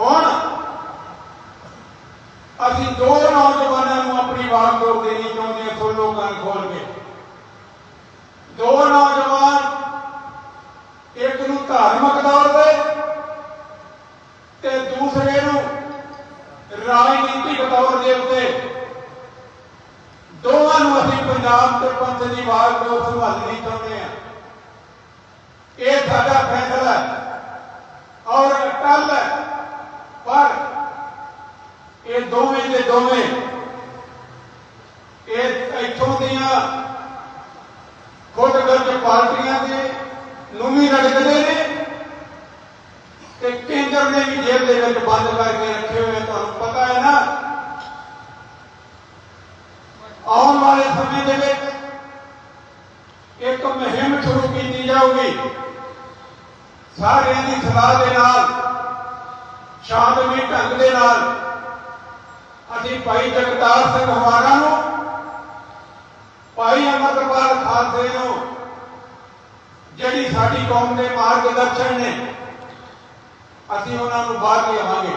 ਹੁਣ ਅਸੀਂ ਦੋ ਨੌਜਵਾਨਾਂ ਨੂੰ ਆਪਣੀ ਵਾਗਡੋਰ ਦੇਣੀ ਚਾਹੁੰਦੇ ਸੋ ਲੋਕਾਂ ਖੋਲ ਕੇ ਦੋ ਨੌਜਵਾਨ ਇੱਕ ਨੂੰ ਧਾਰਮਿਕ ਤੌਰ ਤੇ ਤੇ ਦੂਸਰੇ ਨੂੰ ਰਾਜਨੀਤਿਕ ਤੌਰ ਦੇ ਉੱਤੇ। ਦੋਵਾਂ ਨੂੰ ਅਸੀਂ ਪੰਜਾਬ ਤੇ ਪੰਥ ਦੀ ਵਾਗਡੋਰ ਸੰਭਾਲਣੀ ਚਾਹੁੰਦੇ ਇਹ ਦੋਵੇਂ ਦੇ ਦੋਵੇਂ ਇਹ ਇੱਥੋਂ ਦੀਆਂ ਖੁਦ ਗਰਜ ਪਾਰਟੀਆਂ ਦੇ ਨੂੰ ਵੀ ਰੜਕਦੇ ਨੇ ਤੇ ਕੇਂਦਰ ਨੇ ਵੀ ਜੇਲ੍ਹ ਦੇ ਵਿੱਚ ਬੰਦ ਕਰਕੇ ਰੱਖੇ ਹੋਏ ਆ, ਤੁਹਾਨੂੰ ਪਤਾ ਹੈ ਨਾ ਆਉਣ ਵਾਲੇ ਸਮੇਂ ਦੇ ਵਿੱਚ ਇੱਕ ਮੁਹਿੰਮ ਸ਼ੁਰੂ ਕੀਤੀ ਜਾਊਗੀ ਸਾਰਿਆਂ ਦੀ ਸਲਾਹ ਦੇ ਨਾਲ ਸ਼ਾਂਤਮਈ ਢੰਗ ਦੇ ਨਾਲ ਅਸੀਂ ਭਾਈ ਜਗਤਾਰ ਸਿੰਘ ਹਵਾਰਾ ਨੂੰ, ਭਾਈ ਅਮਰਪਾਲ ਖਾਲਸੇ ਨੂੰ, ਜਿਹੜੀ ਸਾਡੀ ਕੌਮ ਦੇ ਮਾਰਗਦਰਸ਼ਨ ਨੇ, ਅਸੀਂ ਉਹਨਾਂ ਨੂੰ ਬਾਹਰ ਲਿਆਵਾਂਗੇ